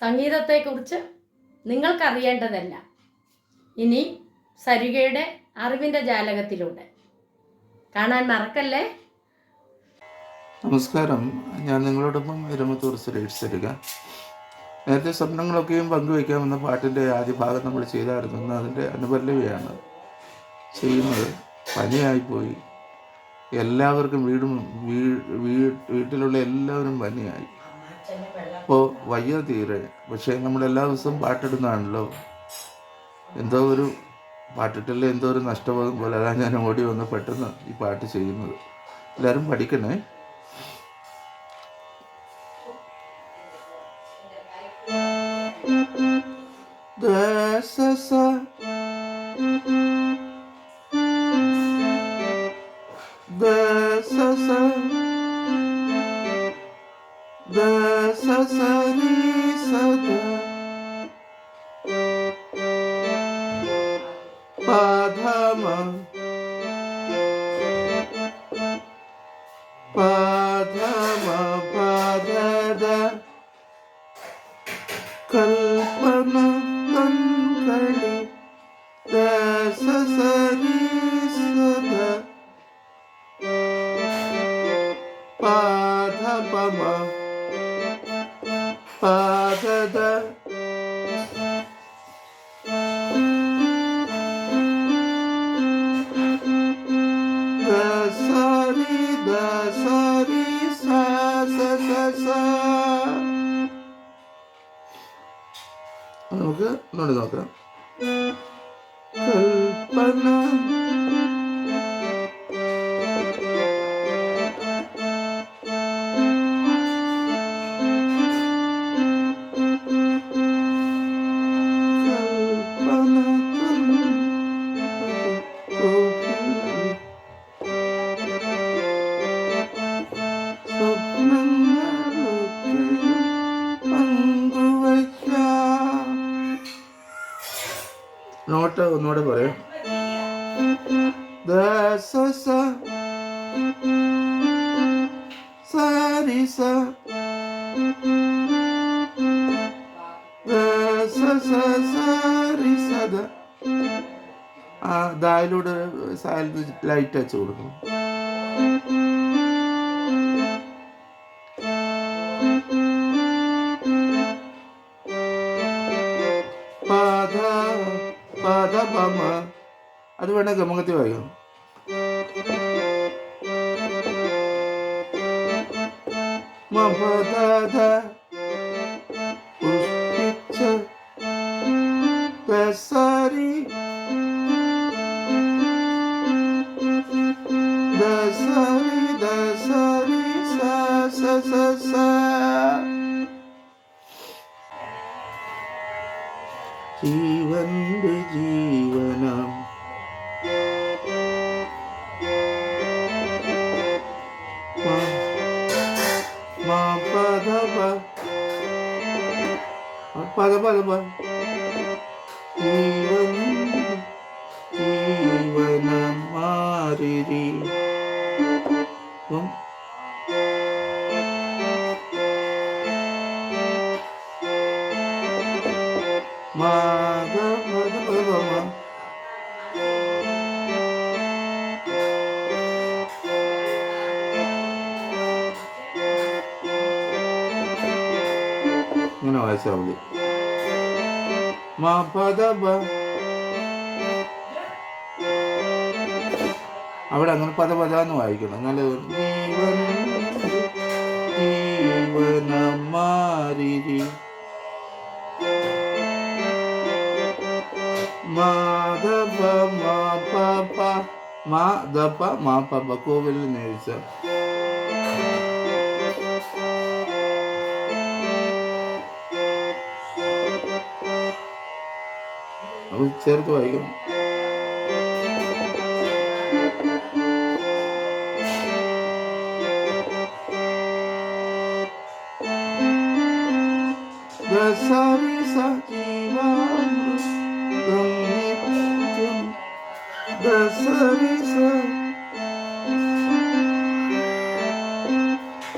സംഗീതത്തെക്കുറിച്ച് നിങ്ങൾക്കറിയേണ്ടതല്ല. ഇനി സരികയുടെ അറിവിന്റെ ജാലകത്തിലൂടെ. കാണാൻ മറക്കല്ലേ? നമസ്കാരം. ഞാൻ നിങ്ങളോടൊപ്പം ഇരുമത്തൂർ സുരേഷ് സരുക. നേരത്തെ സ്വപ്നങ്ങളൊക്കെയും പങ്കുവയ്ക്കാമെന്ന പാട്ടിന്റെ ആദ്യ ഭാഗം നമ്മൾ ചെയ്തായിരുന്നു. ഇന്ന് അതിന്റെ അനുപല്ലവിയാണ് ചെയ്യുന്നത്. പനിയായിപ്പോയി. എല്ലാവർക്കും വീടും വീട്ടിലുള്ള എല്ലാവരും പനിയായി. അപ്പോൾ വയ്യ തീരെ. പക്ഷേ നമ്മൾ എല്ലാ ദിവസവും പാട്ടിടുന്നതാണല്ലോ. എന്തോ ഒരു പാട്ടിട്ടല്ലേ എന്തോ ഒരു നഷ്ടബോധം പോലെ അതാണ് ഞാൻ ഓടി വന്ന് പെട്ടെന്ന് ഈ പാട്ട് ചെയ്യുന്നത്. എല്ലാവരും പഠിക്കണേ. Pa dha da കൽപ്പന കൺകളി ദസസരി സദ പാദപമ പാദദ. നമുക്ക് ഒന്നുകൂടി നോക്കാം. ഒന്നുകൂടെ പറയാം. സരി സരി സ ദ. ആ ദായിലൂടെ ലൈറ്റ് അയച്ചു കൊടുക്കും പാദ പമ അത് വേണേ ഗമകത്തി വായിക്കാം മപദ പുഷ്പിച്ച ദസരി ദസരി ദസരി സ സ സ Ma pa da ba. Ma pa da ba da ba. Jivan. Jivanam mariri. One. വായിച്ചാൽ മതി. അവിടെ അങ്ങനെ പദ പദ എന്ന് വായിക്കണം. നല്ല ജീവൻ ജീവനം മാറിരി മാധവ മാ പ കോവിലിൽ നേരിച്ച അത് ചേർത്ത് വായിക്കണം ദസരി സജീവാമൃതം നിത്യം ദസരി സ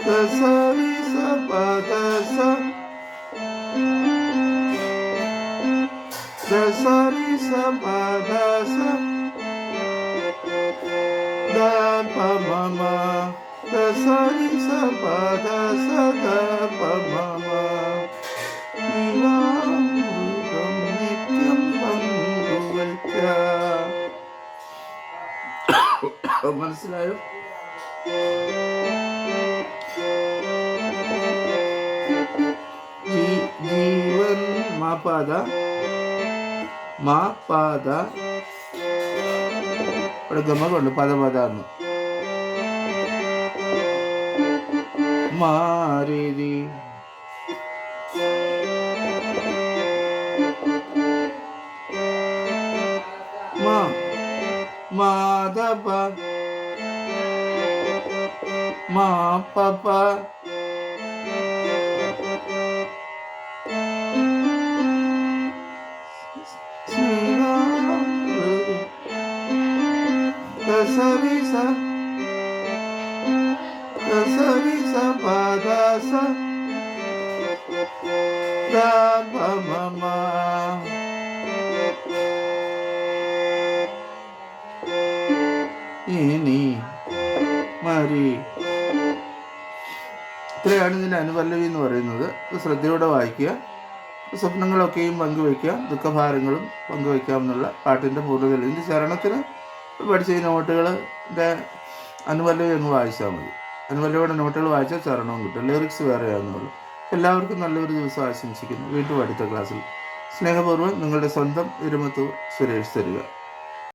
ദസരി സരി സ പദ സ ദ പ മ മ ദ സരി സ പദ സ ദ പ മ മ നിലാമൃതം നിത്യം പങ്കുവയ്ക്കാം മനസ്സിലായോ ജീ- ജീവൻ മാപാത మా పాద ఇప్పుడు గమ్మకొండు పద పదాన్ని మారేది. మా మాధవ మా పాప മ മ ഇനി മരി ഇത്രയാണ് ഇതിന്റെ അനുപല്ലവി എന്ന് പറയുന്നത്. ശ്രദ്ധയോടെ വായിക്കുക. സ്വപ്നങ്ങളൊക്കെയും പങ്കുവയ്ക്കുക. ദുഃഖഭാരങ്ങളും പങ്കുവയ്ക്കാം എന്നുള്ള പാട്ടിന്റെ പൂർണതയിൽ. ഇതിന്റെ ചരണത്തിന് പഠിച്ച ഈ നോട്ടുകളുടെ അനുപല്ലവി അങ്ങ് വായിച്ചാൽ മതി. അനുപല്ലവിയുടെ നോട്ടുകൾ വായിച്ചാൽ ചരണവും കിട്ടും. ലിറിക്സ് വേറെയാണെന്നുള്ളൂ എല്ലാവർക്കും നല്ലൊരു ദിവസം ആശംസിക്കുന്നു. വീണ്ടും അടുത്ത ക്ലാസ്സിൽ സ്നേഹപൂർവം നിങ്ങളുടെ സ്വന്തം ഇരുമത്തൂർ സുരേഷ് തരിക.